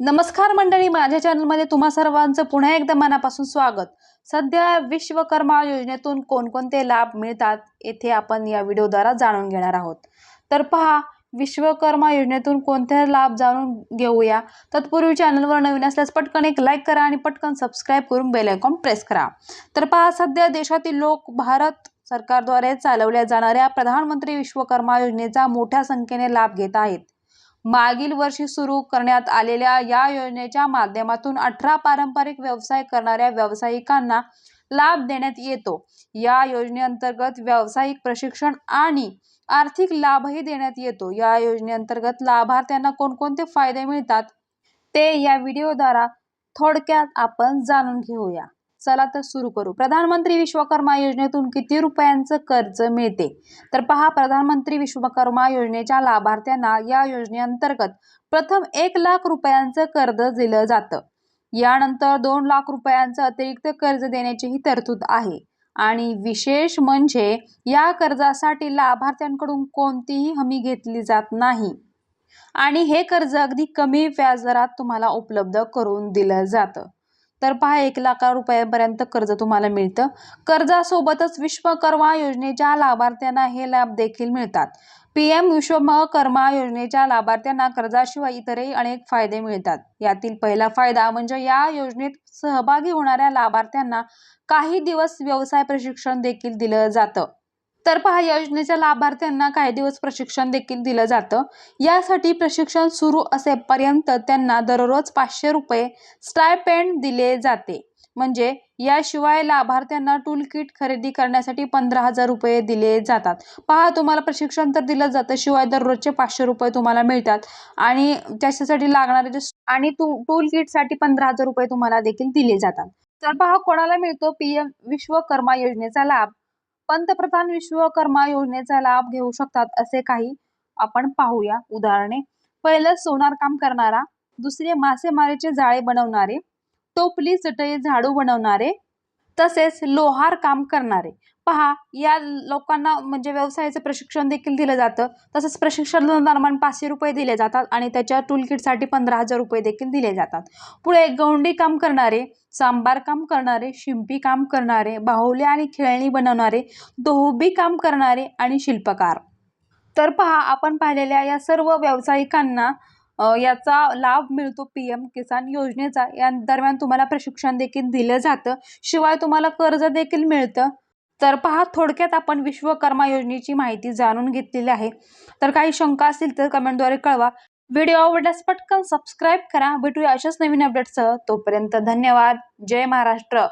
नमस्कार मंडळी माझ्या चॅनलमध्ये तुम्हा सर्वांचं पुन्हा एकदा मनापासून स्वागत. सध्या विश्वकर्मा योजनेतून कोणकोणते लाभ मिळतात येथे आपण या व्हिडिओद्वारा जाणून घेणार आहोत. तर पहा विश्वकर्मा योजनेतून कोणते लाभ जाणून घेऊया. तत्पूर्वी चॅनलवर नवीन असल्यास पटकन एक लाईक करा आणि पटकन सबस्क्राईब करून बेल आयकॉन प्रेस करा. तर पहा सध्या देशातील लोक भारत सरकारद्वारे चालवल्या जाणाऱ्या प्रधानमंत्री विश्वकर्मा योजनेचा मोठ्या संख्येने लाभ घेत आहेत. मागील वर्षी सुरू करण्यात आलेल्या या योजनेच्या माध्यमातून अठरा पारंपरिक व्यवसाय करणाऱ्या व्यावसायिकांना लाभ देण्यात येतो. या योजनेअंतर्गत व्यावसायिक प्रशिक्षण आणि आर्थिक लाभही देण्यात येतो. या योजनेअंतर्गत लाभार्थ्यांना कोणकोणते फायदे मिळतात ते या व्हिडिओद्वारा थोडक्यात आपण जाणून घेऊया. चला तर सुरू करू. प्रधानमंत्री विश्वकर्मा योजनेतून किती रुपयांचं कर्ज मिळते? तर पहा प्रधानमंत्री विश्वकर्मा योजनेच्या लाभार्थ्यांना या योजनेअंतर्गत प्रथम एक लाख रुपयांचं कर्ज दिलं जातं. यानंतर दोन लाख रुपयांचं अतिरिक्त कर्ज देण्याचीही तरतूद आहे. आणि विशेष म्हणजे या कर्जासाठी लाभार्थ्यांकडून कोणतीही हमी घेतली जात नाही. आणि हे कर्ज अगदी कमी व्याजदरात तुम्हाला उपलब्ध करून दिलं जातं. तर पहा एक लाख रुपयापर्यंत कर्ज तुम्हाला मिळतं. कर्जासोबतच विश्वकर्मा योजनेच्या लाभार्थ्यांना हे लाभ देखील मिळतात. पी एम विश्वकर्मा योजनेच्या लाभार्थ्यांना कर्जाशिवाय इतरही अनेक फायदे मिळतात. यातील पहिला फायदा म्हणजे या योजनेत सहभागी होणाऱ्या लाभार्थ्यांना काही दिवस व्यवसाय प्रशिक्षण देखील दिलं जातं. तर पहा योजनेच्या लाभार्थ्यांना काही दिवस प्रशिक्षण देखील दिलं जातं. यासाठी प्रशिक्षण सुरू असेपर्यंत त्यांना दररोज पाचशे रुपये स्टायपेंड दिले जाते. म्हणजे याशिवाय लाभार्थ्यांना टूल किट खरेदी करण्यासाठी पंधरा हजार रुपये दिले जातात. पहा तुम्हाला प्रशिक्षण तर दिलं जातं शिवाय दररोजचे पाचशे रुपये तुम्हाला मिळतात. आणि त्याच्यासाठी लागणारे जे आणि टू टूल किटसाठी पंधरा हजार रुपये तुम्हाला देखील दिले जातात. तर पहा कोणाला मिळतो पी एम विश्वकर्मा योजनेचा लाभ? पंतप्रधान विश्वकर्मा योजनेचा लाभ घेऊ शकतात असे काही आपण पाहूया. उदाहरणे पहिलं सोनार काम करणारा दुसरे मासेमारीचे जाळे बनवणारे टोपली चटई झाडू बनवणारे तसेच लोहार काम करणारे. पहा या लोकांना म्हणजे व्यवसायाचं प्रशिक्षण देखील दिलं जातं. तसंच प्रशिक्षण दरम्यान पाचशे रुपये दिले जातात आणि त्याच्या टूलकिटसाठी पंधरा हजार रुपये देखील दिले जातात. पुढे गौंडी काम करणारे सांबार काम करणारे शिंपी काम करणारे बाहुले आणि खेळणी बनवणारे धोबी काम करणारे आणि शिल्पकार. तर पहा आपण पाहिलेल्या या सर्व व्यावसायिकांना याचा लाभ मिळतो पी एम किसान योजनेचा. या दरम्यान तुम्हाला प्रशिक्षण देखील दिलं जातं. शिवाय तुम्हाला कर्ज देखील मिळतं. तर पहा थोडक्यात आपण विश्वकर्मा योजनेची माहिती जाणून घेतलेली आहे. तर काही शंका असतील तर कमेंटद्वारे कळवा. व्हिडिओ आवडल्यास पटकन सबस्क्राईब करा. भेटूया अशाच नवीन अपडेट्ससह तोपर्यंत धन्यवाद. जय महाराष्ट्र.